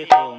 देखो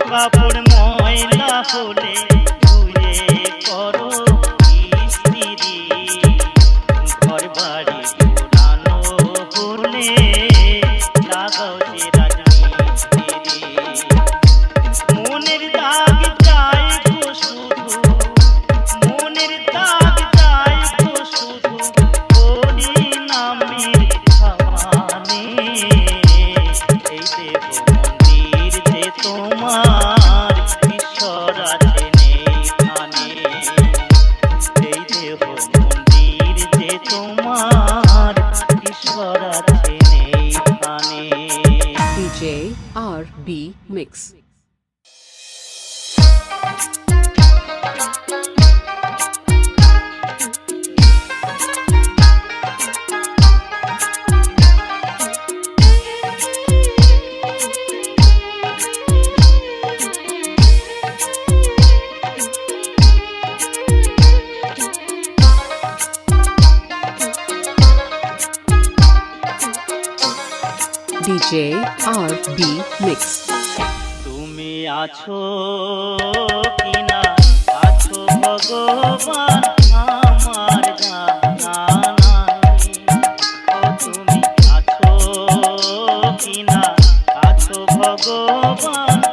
কাপড় ময়লা হলে R B mix. J R D mix তুমি আছো কিনা? আছো ভগবান আমার জানা তুমি আছো কিনা? আছো ভগবান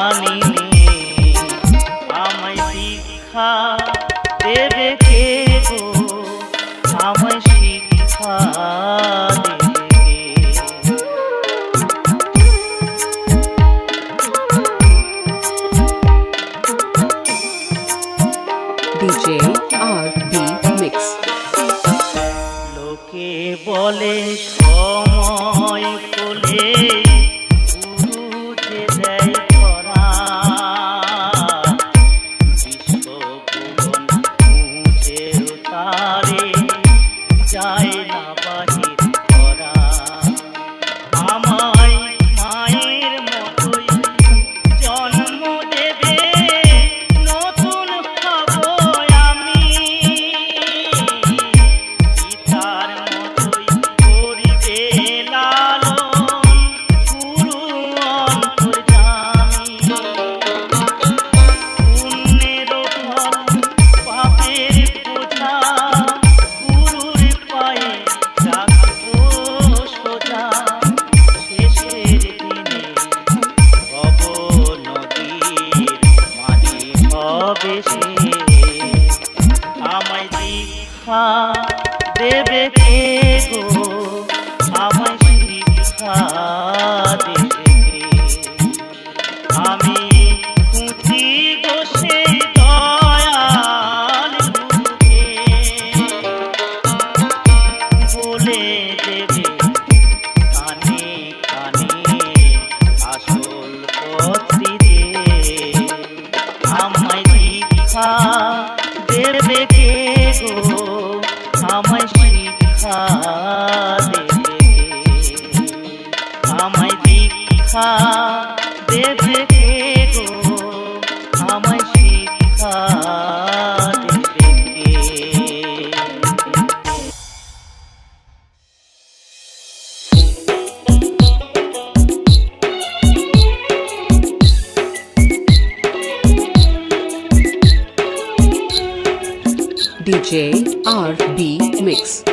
சுவாமி আমি J R B Mix.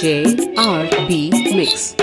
J R B Mix.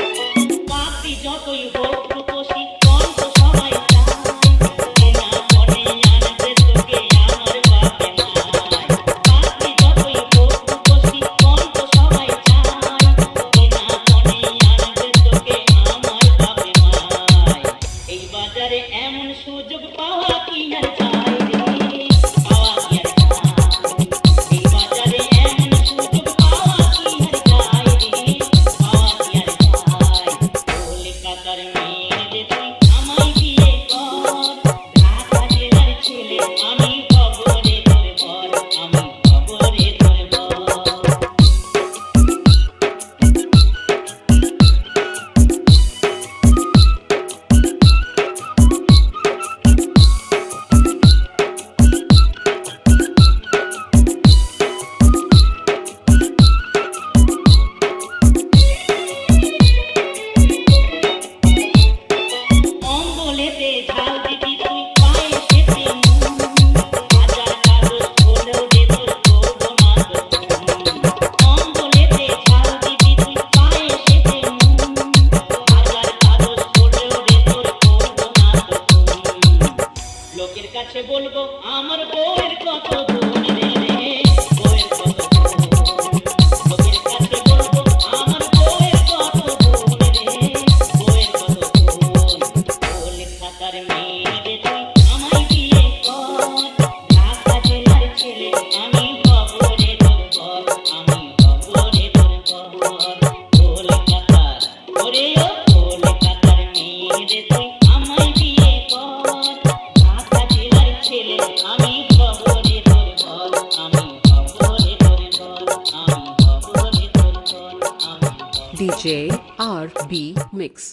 কাছে বলব আমার বউয়ের কত DJ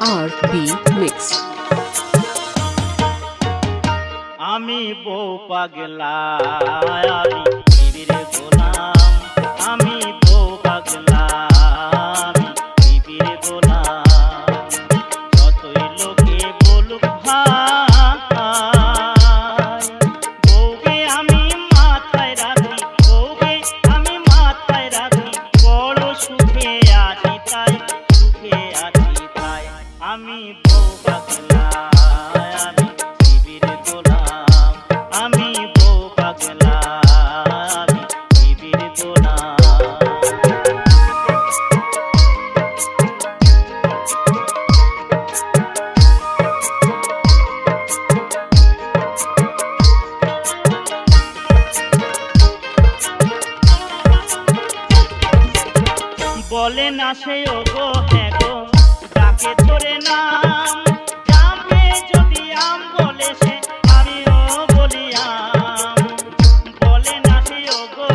RB Mix Ami bo pagla. go.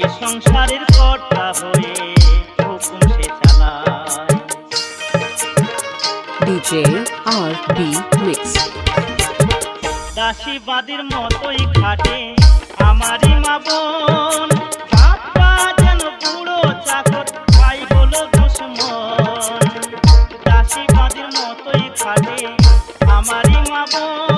এ সংসারের কর্তা হয়ে হুকুম সে দাসীবাদীর মতোই খাটে আমারই মা বোন। যেন মতোই খাটে আমারই মা বোন।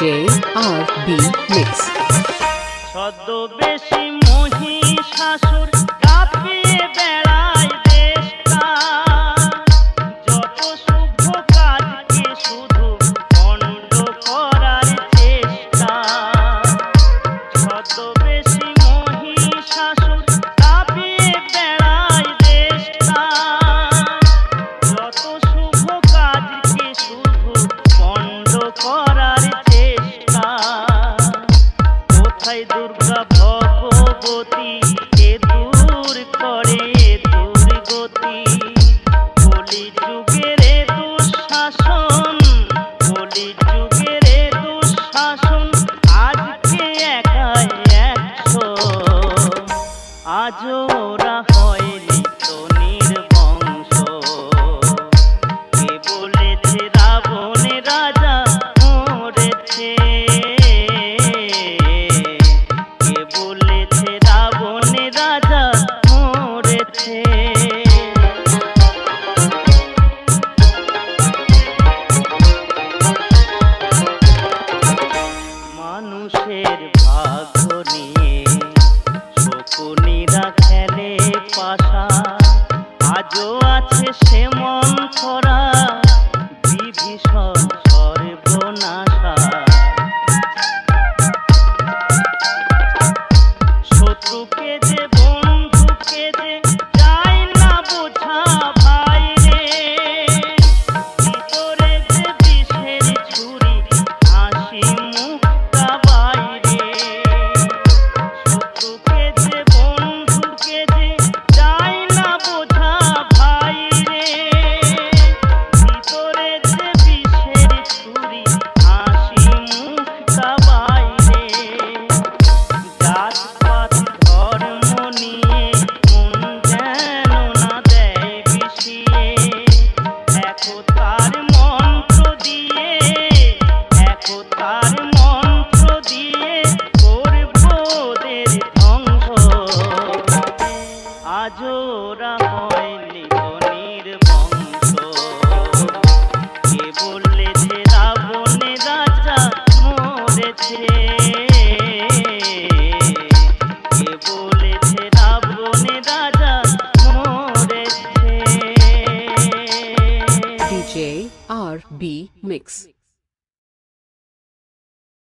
J R B Mix. Durga ভগবতী। শকুনিরা খেলে আছে সে